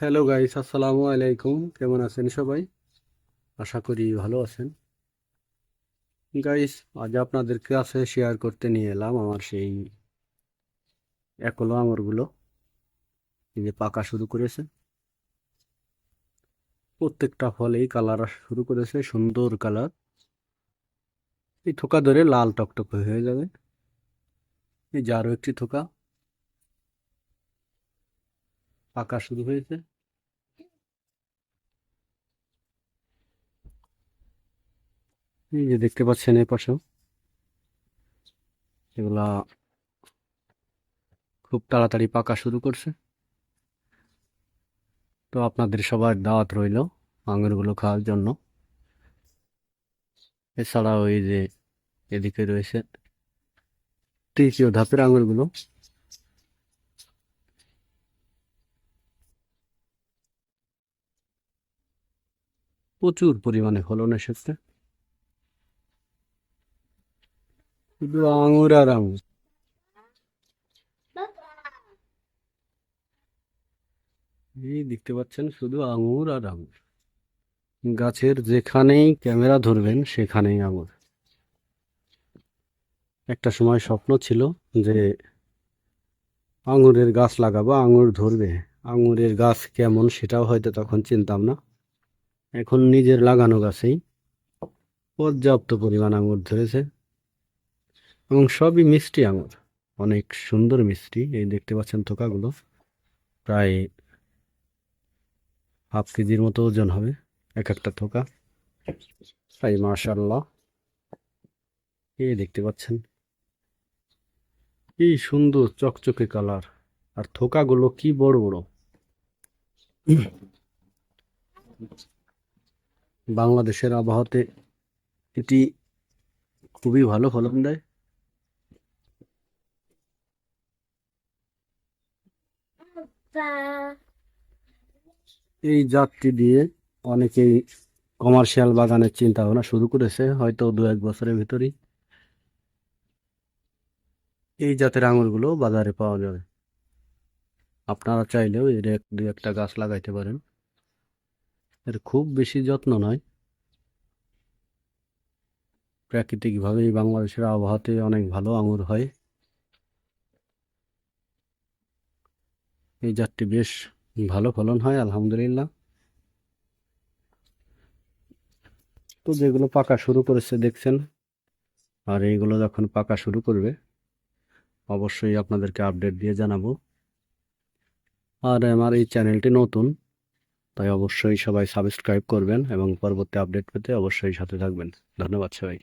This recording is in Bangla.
হ্যালো গাইস আসসালামু আলাইকুম কেমন আছেন সবাই? আশা করি ভালো আছেন। গাইস আজ আপনাদের কাছে শেয়ার করতে নিয়ে এলাম আমার সেই একলো আমরগুলো এই যে পাকা শুরু করেছে। প্রত্যেকটা ফলেই কালার শুরু করেছে, সুন্দর কালার এই থোকা ধরে লাল টকটক হয়ে যাবে। এই যে আরও একটি থোকা। পাকা শুরু হয়েছে। এই যে দেখতে পাচ্ছেন এই পাশেও। এগুলা খুব তাড়াতাড়ি পাকা শুরু করছে। তো আপনাদের সবার দাওয়াত রইল আঙুরগুলো খাওয়ার জন্য। এছাড়াও এই যে এদিকে রয়েছে তৃতীয় ধাপের আঙুরগুলো। প্রচুর পরিমাণে ফলন এসেছে। শুধু আঙুর আর আঙুর। এই দেখতে পাচ্ছেন, শুধু আঙুর আর আঙুর। গাছের যেখানেই ক্যামেরা ধরবেন, সেখানেই আঙুর। একটা সময় স্বপ্ন ছিল যে আঙুরের গাছ লাগাবো, আঙুর ধরবে। আঙুরের গাছ কেমন সেটাও হয়তো তখন চিনতাম না। এখন নিজের লাগানো গাছেই পর্যাপ্ত পরিমাণ আঙুর ধরেছে এবং সবই মিষ্টি আঙুর, অনেক সুন্দর মিষ্টি। এই দেখতে পাচ্ছেন থোকাগুলো, প্রায় হাফ কেজির মতো ওজন হবে এক একটা থোকা। তাই মাশাল্লাহ এই দেখতে পাচ্ছেন, কি সুন্দর চকচকে কালার। আর থোকাগুলো কি বড় বড়। বাংলাদেশের আবহাওয়াতে এটি খুবই ভালো ফলন দেয়। এই জাতটি দিয়ে অনেকেই কমার্শিয়াল বাগানের চিন্তা ভাবনা শুরু করেছে, হয়তো দু এক বছরের ভিতরেই। এই জাতের আঙুরগুলো বাজারে পাওয়া যাবে। আপনারা চাইলেও এর এক দু একটা গাছ লাগাইতে পারেন। এর খুব বেশি যত্ন নয়। প্রাকৃতিকভাবেই বাংলাদেশের আবহাওয়াতে অনেক ভালো আঙুর হয়। এই জাতটি বেশ ভালো ফলন হয়, আলহামদুলিল্লাহ। তো যেগুলো পাকা শুরু করেছে দেখছেন, আর এইগুলো যখন পাকা শুরু করবে, অবশ্যই আপনাদেরকে আপডেট দিয়ে জানাব। আর আমার এই চ্যানেলটি নতুন তাই অবশ্যই সবাই সাবস্ক্রাইব করবেন এবং পরবর্তী আপডেট পেতে অবশ্যই সাথে থাকবেন। ধন্যবাদ সবাই